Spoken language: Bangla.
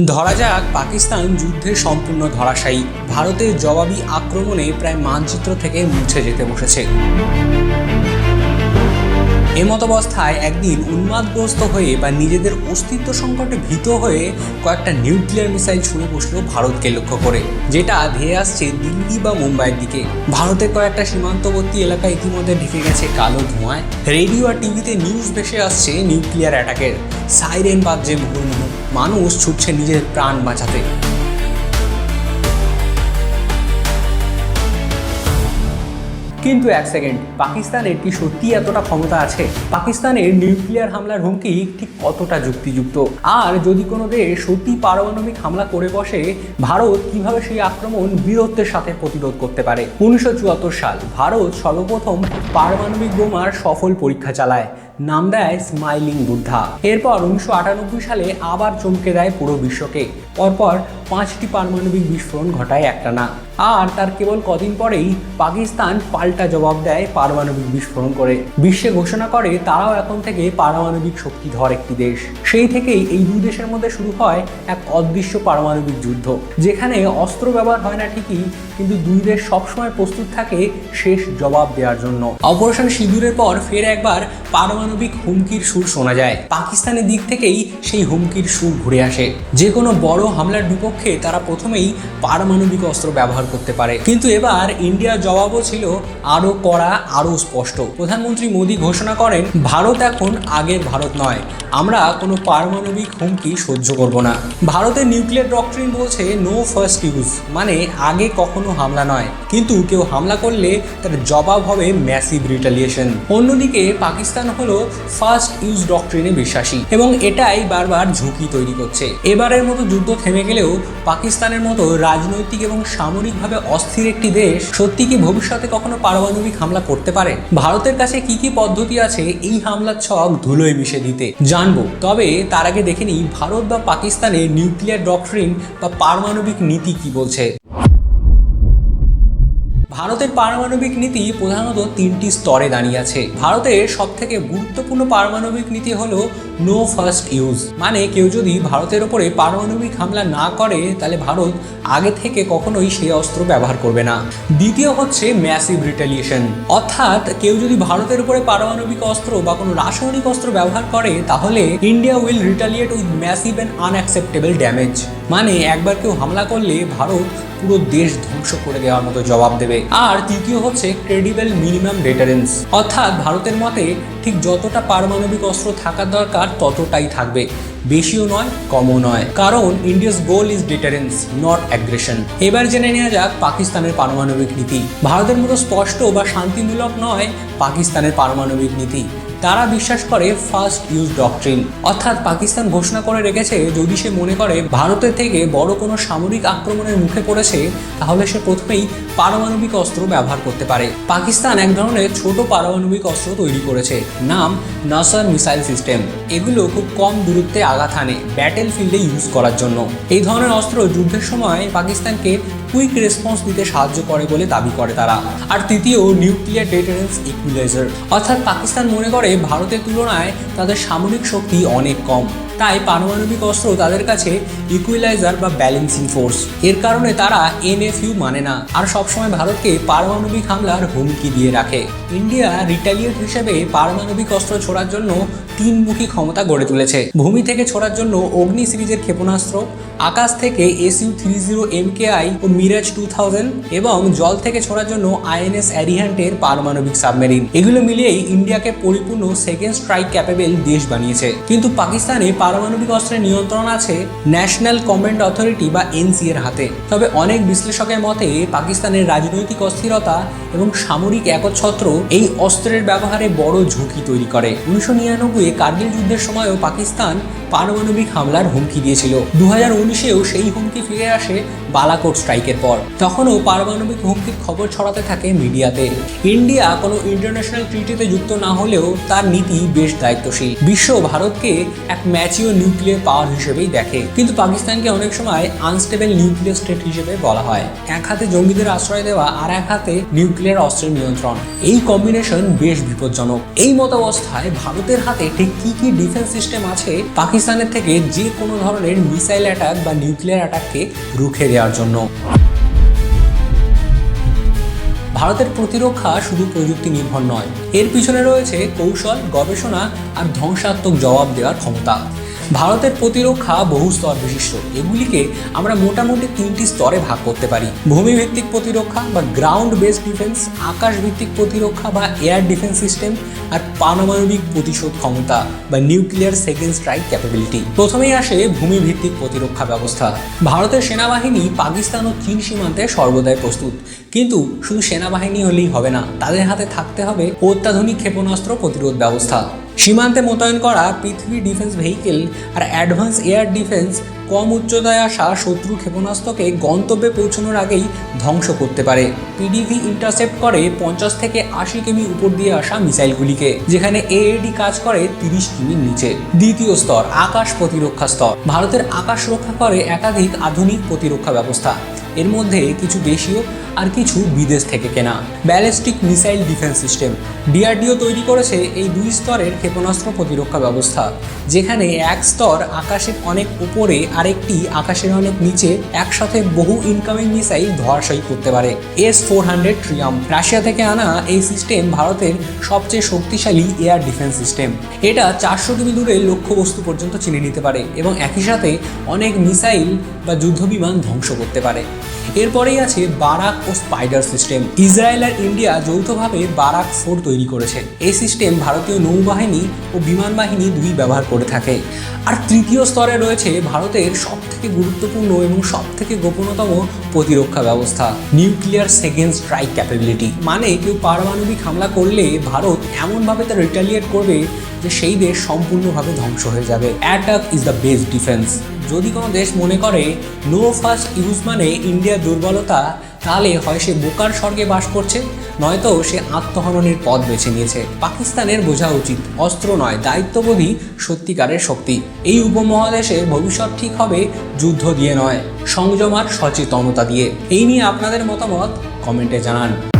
ধরা যাক, পাকিস্তান যুদ্ধে সম্পূর্ণ ধরাশায়ী। ভারতের জবাবি আক্রমণে প্রায় মানচিত্র থেকে মুছে যেতে বসেছে। এমতাবস্থায় একদিন উন্মাদগ্রস্ত হয়ে বা নিজেদের অস্তিত্ব সংকটে ভীত হয়ে কয়েকটা নিউক্লিয়ার মিসাইল ছুঁড়ে বসল ভারতকে লক্ষ্য করে, যেটা ধেয়ে আসছে দিল্লি বা মুম্বাইয়ের দিকে। ভারতের কয়েকটা সীমান্তবর্তী এলাকা ইতিমধ্যে ঢেকে গেছে কালো ধোঁয়ায়। রেডিও আর টিভিতে নিউজ ভেসে আসছে নিউক্লিয়ার অ্যাটাকের। সাইরেন বাজছে মুহুর্মুহু মানুষ ছুটছে নিজের প্রাণ বাঁচাতে। কিন্তু এক সেকেন্ড পাকিস্তানের কি সত্যি এতটা ক্ষমতা আছে? পাকিস্তানের নিউক্লিয়ার হামলার হুমকি ঠিক কতটা যুক্তিযুক্ত? আর যদি কোনো দেশ সত্যি পারমাণবিক হামলা করে বসে, ভারত কীভাবে সেই আক্রমণ বীরত্বের সাথে প্রতিরোধ করতে পারে? উনিশশো চুয়াত্তর সাল, ভারত সর্বপ্রথম পারমাণবিক বোমার সফল পরীক্ষা চালায়। নাম দেয় স্মাইলিং বুদ্ধা এরপর উনিশশো আটানব্বই সালে আবার চমকে দেয় পুরো বিশ্বকে। পরপর পাঁচটি পারমাণবিক বিস্ফোরণ ঘটায় একটানা। আর তার কেবল কদিন পরেই পাকিস্তান পাল্টা জবাব দেয় পারমাণবিক বিস্ফোরণ করে। বিশ্বে ঘোষণা করে তারাও এখন থেকে পারমাণবিক শক্তিধর একটি দেশ। সেই থেকেই এই দুই দেশের মধ্যে শুরু হয় এক অদৃশ্য পারমাণবিক যুদ্ধ। যেখানে অস্ত্র ব্যবহার হয় না ঠিকই, কিন্তু দুই দেশ সবসময় প্রস্তুত থাকে শেষ জবাব দেওয়ার জন্য। অপারেশন সিঁদুরের পর ফের একবার পারমাণবিক হুমকির সুর শোনা যায়। পাকিস্তানের দিক থেকেই সেই হুমকির সুর ঘুরে আসে। যে কোনো বড় হামলার বিপক্ষে তারা প্রথমেই পারমাণবিক অস্ত্র ব্যবহার করতে পারে। কিন্তু এবার ইন্ডিয়ার জবাবও ছিল আরও কড়া, আরও স্পষ্ট। প্রধানমন্ত্রী মোদী ঘোষণা করেন, ভারত এখন আগের ভারত নয়। আমরা কোনো পারমাণবিক হুমকি সহ্য করব না। ভারতের নিউক্লিয়ার ডক্টরিন বলছে নো ফার্স্ট ইউজ মানে আগে কখনো হামলা নয়। কিন্তু কেউ হামলা করলে তার জবাব হবে ম্যাসিভ রিটালিয়েশন অন্যদিকে পাকিস্তান হলো ফার্স্ট ইউজ ডক্টরিনে বিশ্বাসী এবং এটাই বারবার ঝুঁকি তৈরি করছে। এবারের মতো যুদ্ধ থেমে গেলেও পাকিস্তানের মতো রাজনৈতিক এবং সামরিকভাবে অস্থির একটি দেশ, সত্যি কি ভবিষ্যতে কখনো পারমাণবিক হামলা করতে পারে? ভারতের কাছে কি কি পদ্ধতি আছে এই হামলার ছক ধুলোয় মিশে দিতে? জানব। তবে তার আগে দেখে নিই, ভারত বা পাকিস্তানের নিউক্লিয়ার ডক্টরিন বা পারমাণবিক নীতি কি বলছে? ভারতের পারমাণবিক নীতি প্রধানত তিনটি স্তরে দাঁড়িয়ে আছে। ভারতের সবথেকে গুরুত্বপূর্ণ পারমাণবিক নীতি হলো নো ফার্স্ট ইউজ। মানে কেউ যদি ভারতের ওপরে পারমাণবিক হামলা না করে, তাহলে ভারত আগে থেকে কখনোই সেই অস্ত্র ব্যবহার করবে না। দ্বিতীয় হচ্ছে ম্যাসিভ রিটালিয়েশন অর্থাৎ কেউ যদি ভারতের উপরে পারমাণবিক অস্ত্র বা কোনো রাসায়নিক অস্ত্র ব্যবহার করে, তাহলে India will retaliate with massive and unacceptable damage মানে একবার কেউ হামলা করলে ভারত পুরো দেশ ধ্বংস করে দেওয়ার মতো জবাব দেবে। আর তৃতীয় হচ্ছে ক্রেডিবল মিনিমাম ডেটারেন্স অর্থাৎ ভারতের মতে ঠিক যতটা পারমাণবিক অস্ত্র থাকার দরকার, ততটাই থাকবে। বেশিও নয়, কমও নয়। কারণ India's goal is deterrence, not aggression. এবার জেনে নেওয়া যাক পাকিস্তানের পারমাণবিক নীতি। ভারতের মতো স্পষ্ট বা শান্তিমূলক নয় পাকিস্তানের পারমাণবিক নীতি। তারা বিশ্বাস করে ফার্স্ট ইউজ ডকট্রিন। অর্থাৎ পাকিস্তান ঘোষণা করে রেখেছে, যদি সে মনে করে ভারতের থেকে বড় কোনো সামরিক আক্রমণের মুখে পড়েছে, তাহলে সে প্রথমেই পারমাণবিক অস্ত্র ব্যবহার করতে পারে। পাকিস্তান এক ধরনের ছোট পারমাণবিক অস্ত্র তৈরি করেছে, নাম নাসার মিসাইল সিস্টেম। এগুলো খুব কম দূরত্বে আঘাত হানে ব্যাটেল ফিল্ডে ইউজ করার জন্য। এই ধরনের অস্ত্র যুদ্ধের সময় পাকিস্তানকে কুইক রেসপন্স দিতে সাহায্য করে বলে দাবি করে তারা। আর তৃতীয় নিউক্লিয়ার ডেটারেন্স ইকুইলাইজার অর্থাৎ পাকিস্তান মনে করে ভারতের তুলনায় তাদের সামরিক শক্তি অনেক কম। তাই পারমাণবিক অস্ত্র তাদের কাছে ইকুইলাইজার বা ব্যালেন্সিং ফোর্স এর কারণে তারা এনএফইউ মানে না। আর সবসময় ভারতকে পারমাণবিক হামলার হুমকি দিয়ে রাখে। ইন্ডিয়া রিটালিয়েট হিসেবে পারমাণবিক অস্ত্র ছোড়ার জন্য তিনমুখী ক্ষমতা গড়ে তুলেছে। ভূমি থেকে ছোড়ার জন্য অগ্নি সিরিজের ক্ষেপণাস্ত্র, আকাশ থেকে এসইউ থ্রি জিরো এমকেআই ও মিরাজ টু থাউজেন্ড এবং জল থেকে ছোড়ার জন্য আইএনএস অ্যারিহান্টের পারমাণবিক সাবমেরিন। এগুলো মিলিয়েই ইন্ডিয়াকে পরিপূর্ণ সেকেন্ড স্ট্রাইক ক্যাপেবল দেশ বানিয়েছে। কিন্তু পাকিস্তানে পারমাণবিক অস্ত্রের নিয়ন্ত্রণ আছে ন্যাশনাল কমান্ড অথরিটি বা এনসি এর হাতে। তবে অনেক বিশ্লেষকের মতে, পাকিস্তানের রাজনৈতিক অস্থিরতা এবং সামরিক একচ্ছত্র এই অস্ত্রের ব্যবহারে বড় ঝুঁকি তৈরি করে। উনিশশো নিরানব্বই কার্গিল যুদ্ধের সময়ও পাকিস্তান পারমাণবিক হামলার হুমকি দিয়েছিল। দু হাজার উনিশেও সেই হুমকি ফিরে আসে বালাকোট স্ট্রাইকের পর। তখনও পারমাণবিক হুমকির খবর ছড়াতে থাকে মিডিয়াতে। ইন্ডিয়া কোনো ইন্টারন্যাশনাল ট্রিটিতে যুক্ত না হলেও তার নীতি বেশ দায়িত্বশীল। বিশ্ব ভারতকে এক ম্যাচিও নিউক্লিয়ার পাওয়ার হিসেবেই দেখে। কিন্তু পাকিস্তানকে অনেক সময় আনস্টেবল নিউক্লিয়ার স্টেট হিসেবে বলা হয়। এক হাতে জঙ্গিদের আশ্রয় দেওয়া আর এক হাতে নিউক্লিয়ার অস্ত্রের নিয়ন্ত্রণ। এই কম্বিনেশন বেশ বিপজ্জনক। এই মতাবস্থায় ভারতের হাতে ঠিক কি কি ডিফেন্স সিস্টেম আছে, পাকিস্তান পাকিস্তানের থেকে যে কোনো ধরনের মিসাইল অ্যাটাক বা নিউক্লিয়ার অ্যাটাককে রুখে দেওয়ার জন্য। ভারতের প্রতিরক্ষা শুধু প্রযুক্তি নির্ভর নয়, এর পিছনে রয়েছে কৌশল, গবেষণা আর ধ্বংসাত্মক জবাব দেওয়ার ক্ষমতা। ভারতের প্রতিরক্ষা বহু স্তর বিশিষ্ট। এগুলিকে আমরা মোটামুটি তিনটি স্তরে ভাগ করতে পারি। ভূমিভিত্তিক প্রতিরক্ষা বা গ্রাউন্ড বেসড ডিফেন্স আকাশ ভিত্তিক প্রতিরক্ষা বা এয়ার ডিফেন্স সিস্টেম আর পারমাণবিক প্রতিশোধ ক্ষমতা বা নিউক্লিয়ার সেকেন্ড স্ট্রাইক ক্যাপাবিলিটি প্রথমেই আসে ভূমিভিত্তিক প্রতিরক্ষা ব্যবস্থা। ভারতের সেনাবাহিনী পাকিস্তান ও চীন সীমান্তে সর্বদাই প্রস্তুত। কিন্তু শুধু সেনাবাহিনী হলেই হবে না, তাদের হাতে থাকতে হবে অত্যাধুনিক ক্ষেপণাস্ত্র প্রতিরোধ ব্যবস্থা। সীমান্তে মোতায়েন করা পৃথিবী ডিফেন্স ভেহিকেল আর অ্যাডভান্স এয়ার ডিফেন্স কম উচ্চতায় আসা শত্রু ক্ষেপণাস্ত্রকে গন্তব্যে পৌঁছানোর আগেই ধ্বংস করতে পারে। পিডিভি ইন্টারসেপ্ট করে পঞ্চাশ থেকে আশি কিমি উপর দিয়ে আসা মিসাইলগুলিকে, যেখানে এএডি কাজ করে তিরিশ কিমির নিচে। দ্বিতীয় স্তর, আকাশ প্রতিরক্ষা স্তর। ভারতের আকাশ রক্ষা করে একাধিক আধুনিক প্রতিরক্ষা ব্যবস্থা। এর মধ্যে কিছু দেশীয় আর কিছু বিদেশ থেকে কেনা। Ballistic missile defence system, DRDO তৈরি করেছে এই দুই স্তরের ক্ষেপণাস্ত্র প্রতিরক্ষা ব্যবস্থা, যেখানে এক স্তর আকাশের অনেক উপরে, আরেকটি আকাশের অনেক নিচে একসাথে বহু ইনকামিং মিসাইল ধোয়াশায়ী করতে পারে। S four hundred Triumf, Russia থেকে আনা এই সিস্টেম ভারতের সবচেয়ে শক্তিশালী এয়ার ডিফেন্স সিস্টেম। এটা চারশো কিমি দূরে লক্ষ্যবস্তু পর্যন্ত চিনে নিতে পারে এবং একই সাথে অনেক মিসাইল বা যুদ্ধবিমান ধ্বংস করতে পারে। এরপরেই আছে বারাক ও স্পাইডার সিস্টেম। ইসরায়েল আর ইন্ডিয়া যৌথভাবে বারাক ফোর তৈরি করেছে। এই সিস্টেম ভারতীয় নৌবাহিনী ও বিমান বাহিনী দুই ব্যবহার করে থাকে। আর তৃতীয় স্তরে রয়েছে ভারতের সব থেকে গুরুত্বপূর্ণ এবং সব থেকে গোপনতম প্রতিরক্ষা ব্যবস্থা, নিউক্লিয়ার সেকেন্ড স্ট্রাইক ক্যাপাবিলিটি। মানে কেউ পারমাণবিক হামলা করলে ভারত এমনভাবে তা রিটালিয়েট করবে যে সেই দেশ সম্পূর্ণভাবে ধ্বংস হয়ে যাবে। Attack is the best defence যদি কোনো দেশ মনে করে নো ফার্স্ট ইউজ মানে ইন্ডিয়ার দুর্বলতা তাহলে হয় সে বোকার স্বর্গে বাস করছে, নয়তো সে আত্মহননের পথ বেছে নিয়েছে। পাকিস্তানের বোঝা উচিত, অস্ত্র নয়, দায়িত্ববোধই সত্যিকারের শক্তি। এই উপমহাদেশে ভবিষ্যৎ ঠিক হবে, যুদ্ধ দিয়ে নয়, সংযম আর সচেতনতা দিয়ে। এই নিয়ে আপনাদের মতামত কমেন্টে জানান।